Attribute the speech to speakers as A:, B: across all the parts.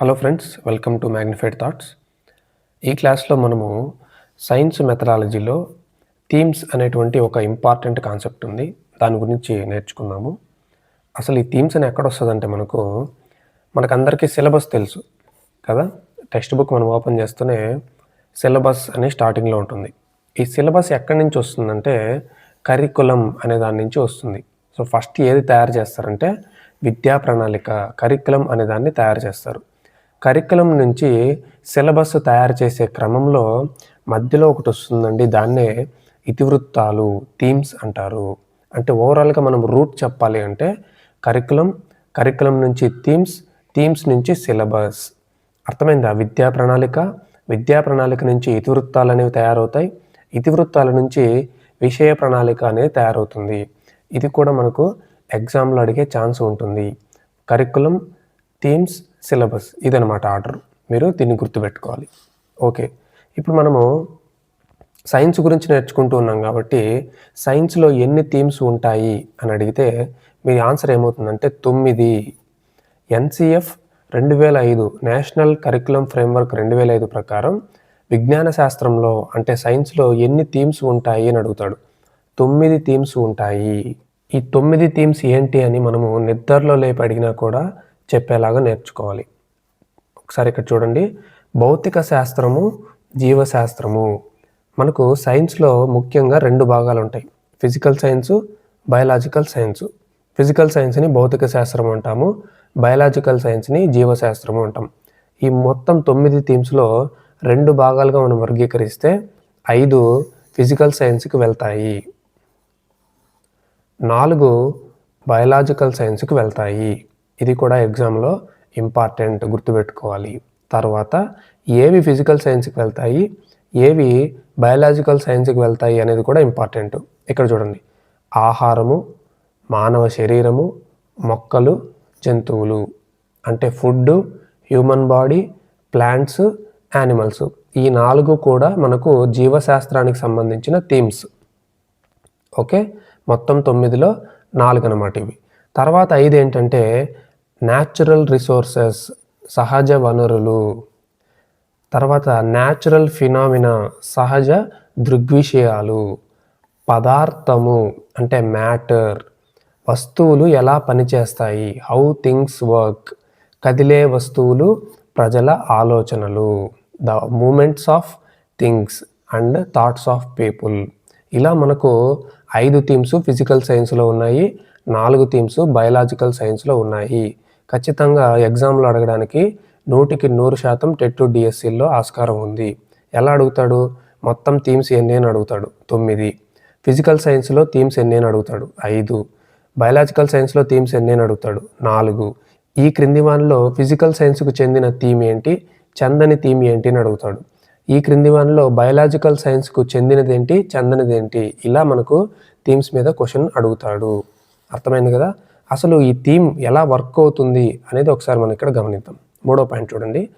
A: Hello friends welcome to magnified thoughts. ఈ క్లాస్లో మనము సైన్స్ మెథడాలజీలో థీమ్స్ అనేటువంటి ఒక ఇంపార్టెంట్ కాన్సెప్ట్ ఉంది. దాని గురించి నేర్చుకుందాము. అసలు ఈ థీమ్స్ అని ఎక్కడ వస్తుందంటే మనకు మనకందరికీ సిలబస్ తెలుసు కదా? టెక్స్ట్ బుక్ మనం ఓపెన్ చేస్తూనే సిలబస్ అని స్టార్టింగ్లో ఉంటుంది. ఈ సిలబస్ ఎక్కడి నుంచి వస్తుందంటే కరికులం అనే దాని నుంచి వస్తుంది. సో ఫస్ట్ ఏది తయారు చేస్తారంటే విద్యా ప్రణాళిక కరికులం అనే దాన్ని తయారు చేస్తారు. కరికులం నుంచి సిలబస్ తయారు చేసే క్రమంలో మధ్యలో ఒకటి వస్తుందండి దాన్నే ఇతివృత్తాలు థీమ్స్ అంటారు. అంటే ఓవరాల్గా మనం రూట్ చెప్పాలి అంటే కరికులం కరికులం నుంచి థీమ్స్ థీమ్స్ నుంచి సిలబస్. అర్థమైందా? విద్యా ప్రణాళిక విద్యా ప్రణాళిక నుంచి ఇతివృత్తాలు అనేవి తయారవుతాయి. ఇతివృత్తాల నుంచి విషయ ప్రణాళిక అనేది తయారవుతుంది. ఇది కూడా మనకు ఎగ్జామ్లో అడిగే ఛాన్స్ ఉంటుంది. కరికులం థీమ్స్ సిలబస్ ఇదనమాట ఆర్డర్. మీరు దీన్ని గుర్తుపెట్టుకోవాలి. ఓకే. ఇప్పుడు మనము సైన్స్ గురించి నేర్చుకుంటూ ఉన్నాం కాబట్టి సైన్స్లో ఎన్ని థీమ్స్ ఉంటాయి అని అడిగితే మీ ఆన్సర్ ఏమవుతుందంటే తొమ్మిది. ఎన్సిఎఫ్ రెండు వేల ఐదు నేషనల్ కరికులం ఫ్రేమ్వర్క్ రెండు వేల ఐదు ప్రకారం విజ్ఞాన శాస్త్రంలో అంటే సైన్స్లో ఎన్ని థీమ్స్ ఉంటాయి అని అడుగుతాడు. తొమ్మిది థీమ్స్ ఉంటాయి. ఈ తొమ్మిది థీమ్స్ ఏంటి అని మనము నిద్రలో లేపి అడిగినా కూడా చెప్పేలాగా నేర్చుకోవాలి. ఒకసారి ఇక్కడ చూడండి. భౌతిక శాస్త్రము జీవశాస్త్రము. మనకు సైన్స్లో ముఖ్యంగా రెండు భాగాలు ఉంటాయి physical science biological science physical సైన్స్ని భౌతిక శాస్త్రం అంటాము. బయలాజికల్ సైన్స్ని జీవశాస్త్రము అంటాం. ఈ మొత్తం తొమ్మిది థీమ్స్లో రెండు భాగాలుగా మనం వర్గీకరిస్తే ఐదు ఫిజికల్ సైన్స్కి వెళ్తాయి. నాలుగు బయలాజికల్ సైన్స్కి వెళ్తాయి. ఇది కూడా ఎగ్జామ్లో ఇంపార్టెంట్ గుర్తుపెట్టుకోవాలి. తర్వాత ఏవి ఫిజికల్ సైన్స్కి వెళ్తాయి ఏవి బయలాజికల్ సైన్స్కి వెళ్తాయి అనేది కూడా ఇంపార్టెంట్. ఇక్కడ చూడండి. ఆహారము మానవ శరీరము మొక్కలు జంతువులు అంటే food human body plants animals. ఈ నాలుగు కూడా మనకు జీవశాస్త్రానికి సంబంధించిన థీమ్స్. ఓకే? మొత్తం తొమ్మిదిలో నాలుగు అనమాట ఇవి. తర్వాత ఐదు ఏంటంటే న్యాచురల్ రిసోర్సెస్ సహజ వనరులు. తర్వాత న్యాచురల్ ఫినామినా సహజ దృగ్విషయాలు. పదార్థము అంటే మ్యాటర్ వస్తువులు ఎలా పనిచేస్తాయి? హౌ థింగ్స్ వర్క్ కదిలే వస్తువులు ప్రజల ఆలోచనలు. The movements of things and thoughts of people ఇలా మనకు ఐదు థీమ్స్ ఫిజికల్ సైన్స్లో ఉన్నాయి. నాలుగు థీమ్స్ బయలాజికల్ సైన్స్లో ఉన్నాయి. ఖచ్చితంగా ఎగ్జామ్లో అడగడానికి నూటికి నూరు శాతం టెట్ డిఎస్సిలో ఆస్కారం ఉంది. ఎలా అడుగుతాడు? మొత్తం థీమ్స్ ఎన్ని అని అడుగుతాడు. తొమ్మిది. ఫిజికల్ సైన్స్లో థీమ్స్ ఎన్ని అని అడుగుతాడు. ఐదు. బయలాజికల్ సైన్స్లో థీమ్స్ ఎన్ని అని అడుగుతాడు. నాలుగు. ఈ క్రింది వానిలో ఫిజికల్ సైన్స్కు చెందిన థీమ్ ఏంటి? చందని థీమ్ ఏంటి అని అడుగుతాడు. ఈ క్రింది వానిలో బయలాజికల్ సైన్స్కు చెందినదేంటి? చందనిదేంటి? ఇలా మనకు థీమ్స్ మీద క్వశ్చన్ అడుగుతాడు. అర్థమైంది కదా? అసలు ఈ థీమ్ ఎలా వర్క్ అవుతుంది అనేది ఒకసారి మనం ఇక్కడ గమనిద్దాం. మూడో పాయింట్ చూడండి.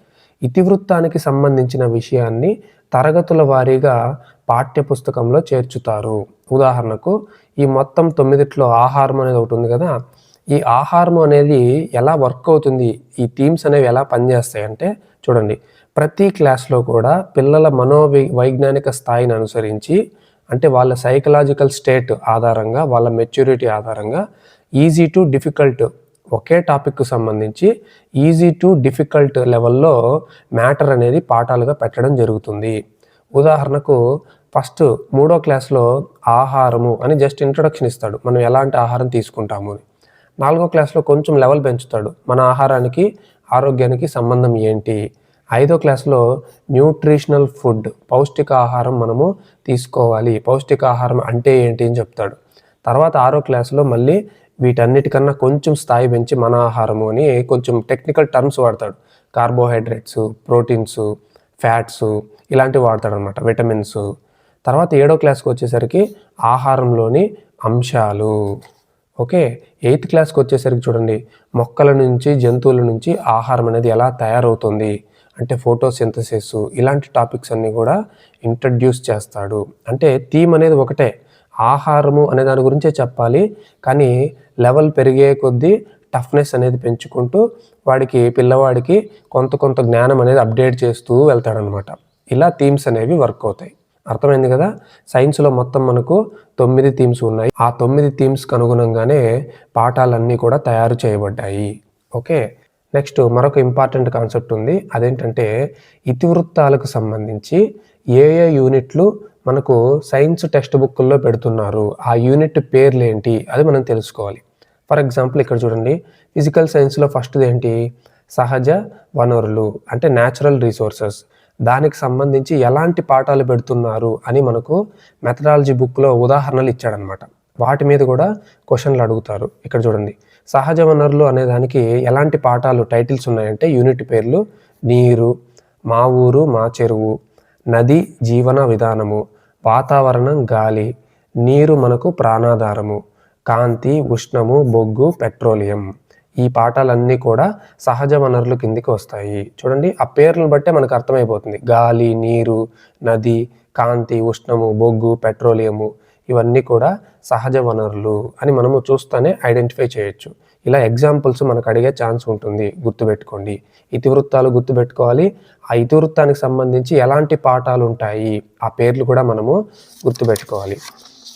A: ఇతివృత్తానికి సంబంధించిన విషయాన్ని తరగతుల వారీగా పాఠ్యపుస్తకంలో చేర్చుతారు. ఉదాహరణకు ఈ మొత్తం తొమ్మిదిట్లో ఆహారం అనేది ఒకటి ఉంది కదా? ఈ ఆహారం అనేది ఎలా వర్క్ అవుతుంది? ఈ థీమ్స్ అనేవి ఎలా పనిచేస్తాయి అంటే చూడండి. ప్రతి క్లాస్లో కూడా పిల్లల మనోవి వైజ్ఞానిక స్థాయిని అనుసరించి అంటే వాళ్ళ సైకలాజికల్ స్టేట్ ఆధారంగా వాళ్ళ మెచ్యూరిటీ ఆధారంగా ఈజీ టు డిఫికల్ట్ ఒకే టాపిక్కు సంబంధించి ఈజీ టు డిఫికల్ట్ లెవెల్లో మ్యాటర్ అనేది పాఠాలుగా పెట్టడం జరుగుతుంది. ఉదాహరణకు ఫస్ట్ మూడో క్లాస్లో ఆహారము అని జస్ట్ ఇంట్రొడక్షన్ ఇస్తాడు. మనం ఎలాంటి ఆహారం తీసుకుంటాము అని. నాలుగో క్లాస్లో కొంచెం లెవెల్ పెంచుతాడు. మన ఆహారానికి ఆరోగ్యానికి సంబంధం ఏంటి? ఐదో క్లాస్లో న్యూట్రిషనల్ ఫుడ్ పౌష్టికాహారం మనము తీసుకోవాలి. పౌష్టికాహారం అంటే ఏంటి అని చెప్తాడు. తర్వాత ఆరో క్లాస్లో మళ్ళీ వీటన్నిటికన్నా కొంచెం స్థాయి పెంచి మన ఆహారము అని కొంచెం టెక్నికల్ టర్మ్స్ వాడతాడు. కార్బోహైడ్రేట్స్ ప్రోటీన్స్ ఫ్యాట్స్ ఇలాంటివి వాడతాడు అనమాట విటమిన్స్. తర్వాత ఏడో క్లాస్కి వచ్చేసరికి ఆహారంలోని అంశాలు. ఓకే? ఎయిత్ క్లాస్కి వచ్చేసరికి చూడండి మొక్కల నుంచి జంతువుల నుంచి ఆహారం అనేది ఎలా తయారవుతుంది? అంటే ఫోటోసింథసిస్ ఇలాంటి టాపిక్స్ అన్నీ కూడా ఇంట్రడ్యూస్ చేస్తాడు. అంటే థీమ్ అనేది ఒకటే. ఆహారము అనే దాని గురించే చెప్పాలి. కానీ లెవెల్ పెరిగే కొద్దీ టఫ్నెస్ అనేది పెంచుకుంటూ వాడికి పిల్లవాడికి కొంత కొంత జ్ఞానం అనేది అప్డేట్ చేస్తూ వెళ్తాడనమాట. ఇలా థీమ్స్ అనేవి వర్క్ అవుతాయి. అర్థమైంది కదా? సైన్స్లో మొత్తం మనకు తొమ్మిది థీమ్స్ ఉన్నాయి. ఆ తొమ్మిది థీమ్స్కి అనుగుణంగానే పాఠాలన్నీ కూడా తయారు చేయబడ్డాయి. ఓకే? నెక్స్ట్ మరొక ఇంపార్టెంట్ కాన్సెప్ట్ ఉంది. అదేంటంటే ఇతివృత్తాలకు సంబంధించి ఏ ఏ యూనిట్లు మనకు సైన్స్ టెక్స్ట్ బుక్ల్లో పెడుతున్నారు. ఆ యూనిట్ పేర్లు ఏంటి అది మనం తెలుసుకోవాలి. ఫర్ ఎగ్జాంపుల్ ఇక్కడ చూడండి. ఫిజికల్ సైన్స్లో ఫస్ట్ది ఏంటి? సహజ వనరులు అంటే న్యాచురల్ రిసోర్సెస్. దానికి సంబంధించి ఎలాంటి పాఠాలు పెడుతున్నారు అని మనకు మెథడాలజీ బుక్లో ఉదాహరణలు ఇచ్చాడనమాట. వాటి మీద కూడా క్వశ్చన్లు అడుగుతారు. ఇక్కడ చూడండి. సహజ వనరులు అనేదానికి ఎలాంటి పాఠాలు టైటిల్స్ ఉన్నాయంటే యూనిట్ పేర్లు నీరు మా ఊరు మా చెరువు నది జీవన విధానము వాతావరణం గాలి నీరు మనకు ప్రాణాధారము కాంతి ఉష్ణము బొగ్గు పెట్రోలియం. ఈ పాఠాలన్నీ కూడా సహజ వనరుల కిందికి వస్తాయి. చూడండి ఆ పేర్లను బట్టే మనకు అర్థమైపోతుంది. గాలి నీరు నది కాంతి ఉష్ణము బొగ్గు పెట్రోలియము. ఇవన్నీ కూడా సహజ వనరులు అని మనము చూస్తూనే ఐడెంటిఫై చేయొచ్చు. ఇలా ఎగ్జాంపుల్స్ మనకు అడిగే ఛాన్స్ ఉంటుంది. గుర్తుపెట్టుకోండి. ఇతివృత్తాలు గుర్తుపెట్టుకోవాలి. ఆ ఇతివృత్తానికి సంబంధించి ఎలాంటి పాఠాలు ఉంటాయి? ఆ పేర్లు కూడా మనము గుర్తుపెట్టుకోవాలి.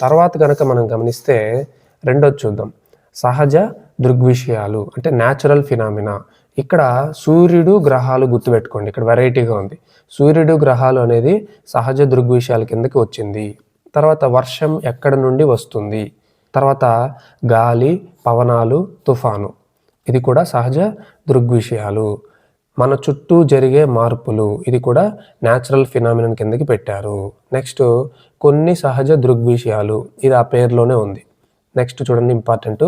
A: తర్వాత కనుక మనం గమనిస్తే రెండోది చూద్దాం. సహజ దృగ్విషయాలు అంటే న్యాచురల్ ఫినామినా ఇక్కడ సూర్యుడు గ్రహాలు గుర్తుపెట్టుకోండి. ఇక్కడ వెరైటీగా ఉంది. సూర్యుడు గ్రహాలు అనేది సహజ దృగ్విషయాల కిందకి వచ్చింది. తర్వాత వర్షం ఎక్కడ నుండి వస్తుంది? తర్వాత గాలి పవనాలు తుఫాను. ఇది కూడా సహజ దృగ్విషయాలు. మన చుట్టూ జరిగే మార్పులు ఇది కూడా న్యాచురల్ ఫినామినన్ కిందకి పెట్టారు. నెక్స్ట్ కొన్ని సహజ దృగ్విషయాలు ఇది ఆ పేరులోనే ఉంది. నెక్స్ట్ చూడండి ఇంపార్టెంట్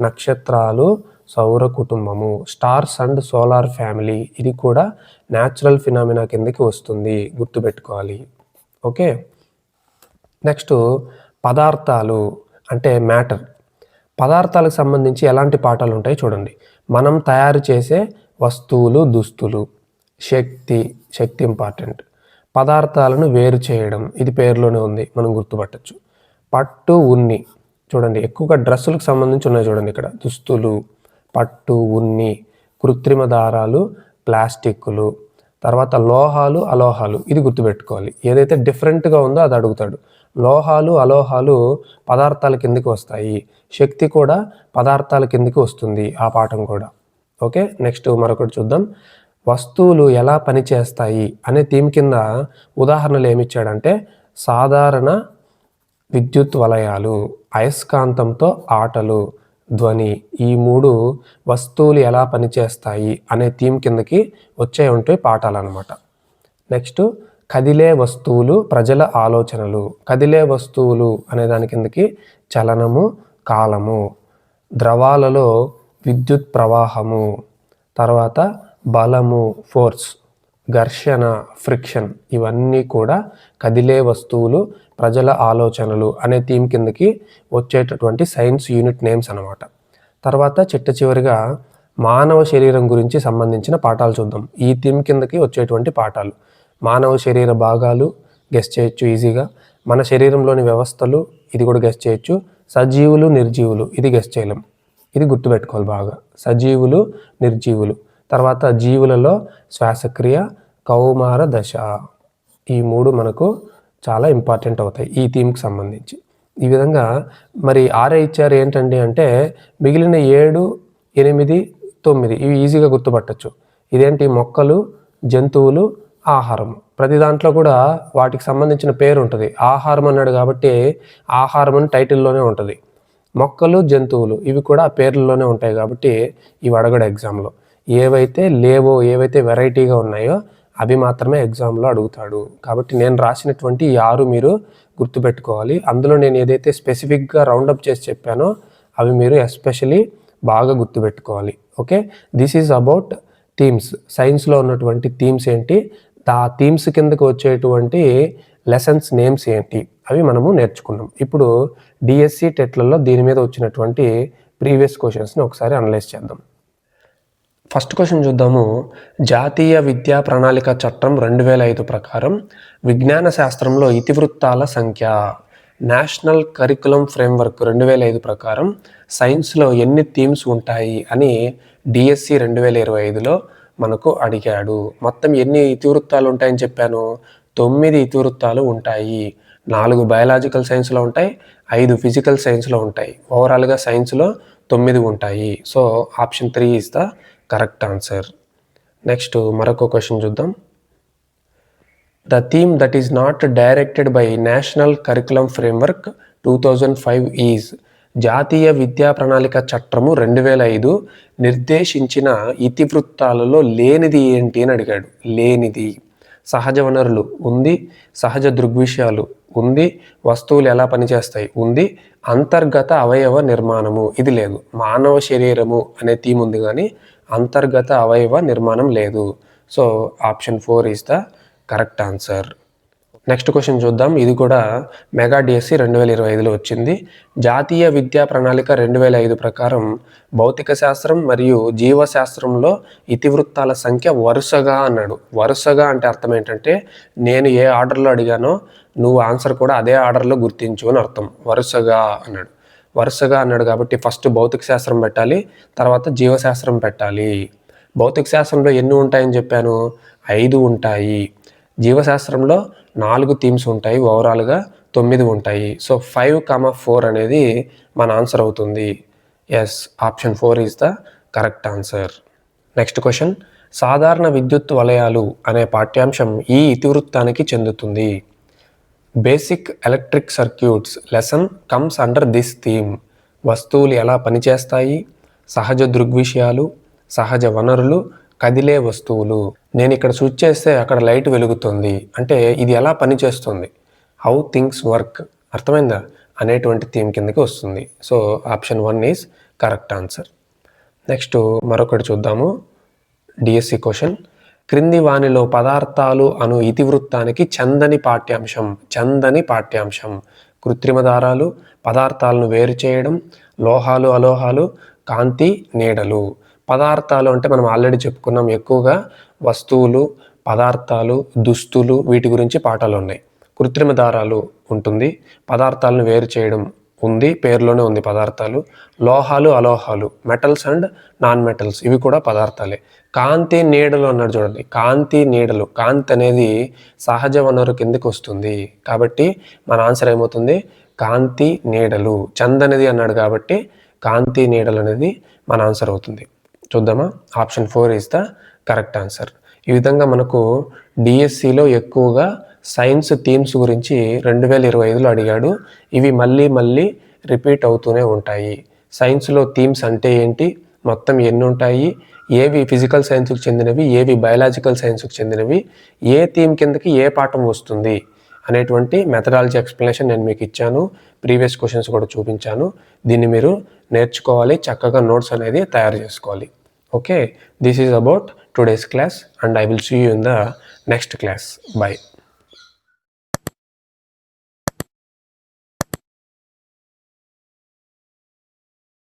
A: నక్షత్రాలు సౌర కుటుంబము స్టార్స్ అండ్ సోలార్ ఫ్యామిలీ ఇది కూడా న్యాచురల్ ఫినామినా కిందకి వస్తుంది. గుర్తుపెట్టుకోవాలి. ఓకే నెక్స్ట్ పదార్థాలు అంటే మ్యాటర్. పదార్థాలకు సంబంధించి ఎలాంటి పాఠాలు ఉంటాయి చూడండి. మనం తయారు చేసే వస్తువులు దుస్తులు శక్తి శక్తి ఇంపార్టెంట్ పదార్థాలను వేరు చేయడం ఇది పేరులోనే ఉంది మనం గుర్తుపట్టచ్చు. పట్టు ఉన్ని. చూడండి ఎక్కువగా డ్రెస్సులకు సంబంధించి ఉన్నాయి చూడండి ఇక్కడ. దుస్తులు పట్టు ఉన్ని కృత్రిమ దారాలు ప్లాస్టిక్లు తర్వాత లోహాలు అలోహాలు ఇది గుర్తుపెట్టుకోవాలి. ఏదైతే డిఫరెంట్గా ఉందో అది అడుగుతాడు. లోహాలు అలోహాలు పదార్థాల కిందకి వస్తాయి. శక్తి కూడా పదార్థాల కిందకి వస్తుంది ఆ పాఠం కూడా. ఓకే? నెక్స్ట్ మరొకటి చూద్దాం. వస్తువులు ఎలా పనిచేస్తాయి అనే థీమ్ కింద ఉదాహరణలు ఏమిచ్చాడంటే సాధారణ విద్యుత్ వలయాలు అయస్కాంతంతో ఆటలు ధ్వని ఈ మూడు వస్తువులు ఎలా పనిచేస్తాయి అనే థీమ్ కిందకి వచ్చే ఉంటాయి పాఠాలు అనమాట నెక్స్ట్ కదిలే వస్తువులు ప్రజల ఆలోచనలు. కదిలే వస్తువులు అనే దాని కిందకి చలనము కాలము. ద్రవాలలో విద్యుత్ ప్రవాహము. తర్వాత బలము ఫోర్స్ ఘర్షణ ఫ్రిక్షన్ ఇవన్నీ కూడా కదిలే వస్తువులు ప్రజల ఆలోచనలు అనే థీమ్ కిందకి వచ్చేటటువంటి సైన్స్ యూనిట్ నేమ్స్ అనమాట తర్వాత చిట్ట చివరిగా మానవ శరీరం గురించి సంబంధించిన పాఠాలు చూద్దాం. ఈ థీమ్ కిందకి వచ్చేటువంటి పాఠాలు. మానవ శరీర భాగాలు గెస్ చేయొచ్చు ఈజీగా మన శరీరంలోని వ్యవస్థలు ఇది కూడా గెస్ చేయొచ్చు. సజీవులు నిర్జీవులు ఇది గెస్ చేయలేం. ఇది గుర్తుపెట్టుకోవాలి బాగా. సజీవులు నిర్జీవులు. తర్వాత జీవులలో శ్వాసక్రియ కౌమార దశ. ఈ మూడు మనకు చాలా ఇంపార్టెంట్ అవుతాయి ఈ థీమ్కి సంబంధించి. ఈ విధంగా మరి ఆరే ఇచ్చారు ఏంటండి అంటే మిగిలిన ఏడు ఎనిమిది తొమ్మిది ఇవి ఈజీగా గుర్తుపట్టచ్చు. ఇదేంటి? మొక్కలు జంతువులు ఆహారం. ప్రతి దాంట్లో కూడా వాటికి సంబంధించిన పేరు ఉంటుంది. ఆహారం అన్నాడు కాబట్టి ఆహారం అని టైటిల్లోనే ఉంటుంది. మొక్కలు జంతువులు ఇవి కూడా ఆ పేర్లలోనే ఉంటాయి కాబట్టి ఇవి అడగడు ఎగ్జామ్లో ఏవైతే లేవో ఏవైతే వెరైటీగా ఉన్నాయో అవి మాత్రమే ఎగ్జామ్లో అడుగుతాడు. కాబట్టి నేను రాసినటువంటి ఈ ఆరు మీరు గుర్తుపెట్టుకోవాలి. అందులో నేను ఏదైతే స్పెసిఫిక్గా రౌండప్ చేసి చెప్పానో అవి మీరు ఎస్పెషలీ బాగా గుర్తుపెట్టుకోవాలి. Okay? This is about themes సైన్స్లో ఉన్నటువంటి థీమ్స్ ఏంటి? ఆ థీమ్స్ కిందకు వచ్చేటువంటి లెసన్స్ నేమ్స్ ఏంటి? అవి మనము నేర్చుకున్నాం. ఇప్పుడు డిఎస్సి టెట్లలో దీని మీద వచ్చినటువంటి ప్రీవియస్ క్వశ్చన్స్ని ఒకసారి అనలైజ్ చేద్దాం. ఫస్ట్ క్వశ్చన్ చూద్దాము. జాతీయ విద్యా ప్రణాళిక చట్టం రెండు వేల ఐదు ప్రకారం విజ్ఞాన శాస్త్రంలో ఇతివృత్తాల సంఖ్య. నేషనల్ కరికులం ఫ్రేమ్వర్క్ రెండు వేల ఐదు ప్రకారం సైన్స్లో ఎన్ని థీమ్స్ ఉంటాయి అని డిఎస్సి రెండు వేల ఇరవై ఐదులో మనకు అడిగాడు. మొత్తం ఎన్ని ఇతివృత్తాలు ఉంటాయని చెప్పాను? తొమ్మిది ఇతివృత్తాలు ఉంటాయి. నాలుగు బయాలజికల్ సైన్స్లో ఉంటాయి. ఐదు ఫిజికల్ సైన్స్లో ఉంటాయి. ఓవరాల్గా సైన్స్లో తొమ్మిది ఉంటాయి. So option three is the correct answer. Next మరొక క్వశ్చన్ చూద్దాం. The theme that is not directed by national curriculum framework two thousand five is జాతీయ విద్యా ప్రణాళిక చట్టము రెండు వేల ఐదు నిర్దేశించిన ఇతివృత్తాలలో లేనిది ఏంటి అని అడిగాడు. లేనిది. సహజ వనరులు ఉంది సహజ దృగ్విషయాలు ఉంది వస్తువులు ఎలా పనిచేస్తాయి ఉంది అంతర్గత అవయవ నిర్మాణము. ఇది లేదు. మానవ శరీరము అనే థీమ్ ఉంది కానీ అంతర్గత అవయవ నిర్మాణం లేదు. So option four is the correct answer. Next question చూద్దాం. ఇది కూడా మెగా డిఎస్సి రెండు వేల ఇరవై ఐదులో వచ్చింది. జాతీయ విద్యా ప్రణాళిక రెండు వేల ఐదు ప్రకారం భౌతిక శాస్త్రం మరియు జీవశాస్త్రంలో ఇతివృత్తాల సంఖ్య వరుసగా అన్నాడు. వరుసగా అంటే అర్థం ఏంటంటే నేను ఏ ఆర్డర్లో అడిగానో నువ్వు ఆన్సర్ కూడా అదే ఆర్డర్లో గుర్తించు అని అర్థం. వరుసగా అన్నాడు. వరుసగా అన్నాడు కాబట్టి ఫస్ట్ భౌతిక శాస్త్రం పెట్టాలి తర్వాత జీవశాస్త్రం పెట్టాలి. భౌతిక శాస్త్రంలో ఎన్ని ఉంటాయని చెప్పాను? ఐదు ఉంటాయి. జీవశాస్త్రంలో నాలుగు థీమ్స్ ఉంటాయి ఓవరాల్గా తొమ్మిది ఉంటాయి. సో ఫైవ్ కామా ఫోర్ అనేది మన ఆన్సర్ అవుతుంది. Yes option four is the correct answer next question సాధారణ విద్యుత్ వలయాలు అనే పాఠ్యాంశం ఈ ఇతివృత్తానికి చెందుతుంది. Basic electric circuits lesson comes under this theme వస్తువులు ఎలా పనిచేస్తాయి? సహజ దృగ్విషయాలు సహజ వనరులు కదిలే వస్తువులు. నేను ఇక్కడ స్విచ్ చేస్తే అక్కడ లైట్ వెలుగుతుంది. అంటే ఇది ఎలా పనిచేస్తుంది? హౌ థింగ్స్ వర్క్ అర్థమైందా? అనేటువంటి థీమ్ కిందకి వస్తుంది. So option one is correct answer next మరొకటి చూద్దాము. డిఎస్సి క్వశ్చన్ క్రింది వానిలో పదార్థాలు అను ఇతివృత్తానికి చందని పాఠ్యాంశం చందని పాఠ్యాంశం. కృత్రిమ దారాలు పదార్థాలను వేరు చేయడం లోహాలు అలోహాలు కాంతి నీడలు. పదార్థాలు అంటే మనం ఆల్రెడీ చెప్పుకున్నాం ఎక్కువగా వస్తువులు పదార్థాలు దుస్తులు వీటి గురించి పాఠాలు ఉన్నాయి. కృత్రిమ దారాలు ఉంటుంది పదార్థాలను వేరు చేయడం ఉంది పేరులోనే ఉంది పదార్థాలు. లోహాలు అలోహాలు మెటల్స్ అండ్ నాన్ మెటల్స్ ఇవి కూడా పదార్థాలే. కాంతి నీడలు అన్నాడు చూడండి. కాంతి నీడలు కాంతి అనేది సహజ వనరు కిందకి వస్తుంది. కాబట్టి మన ఆన్సర్ ఏమవుతుంది? కాంతి నీడలు. చందనిది అన్నాడు కాబట్టి కాంతి నీడలు అనేది మన ఆన్సర్ అవుతుంది. చూద్దామా? Option four is the correct answer ఈ విధంగా మనకు డిఎస్సిలో ఎక్కువగా సైన్స్ థీమ్స్ గురించి రెండు వేల ఇరవై ఐదులో అడిగాడు. ఇవి మళ్ళీ మళ్ళీ రిపీట్ అవుతూనే ఉంటాయి. సైన్స్లో థీమ్స్ అంటే ఏంటి? మొత్తం ఎన్ని ఉంటాయి? ఏవి ఫిజికల్ సైన్స్కి చెందినవి? ఏవి బయాలజికల్ సైన్స్కి చెందినవి? ఏ థీమ్ కిందకి ఏ పాఠం వస్తుంది? అనేటువంటి మెథడాలజీ ఎక్స్ప్లెనేషన్ నేను మీకు ఇచ్చాను. ప్రీవియస్ క్వశ్చన్స్ కూడా చూపించాను. దీన్ని మీరు నేర్చుకోవాలి చక్కగా నోట్స్ అనేది తయారు చేసుకోవాలి. Okay this is about today's class and I will see you in the next class bye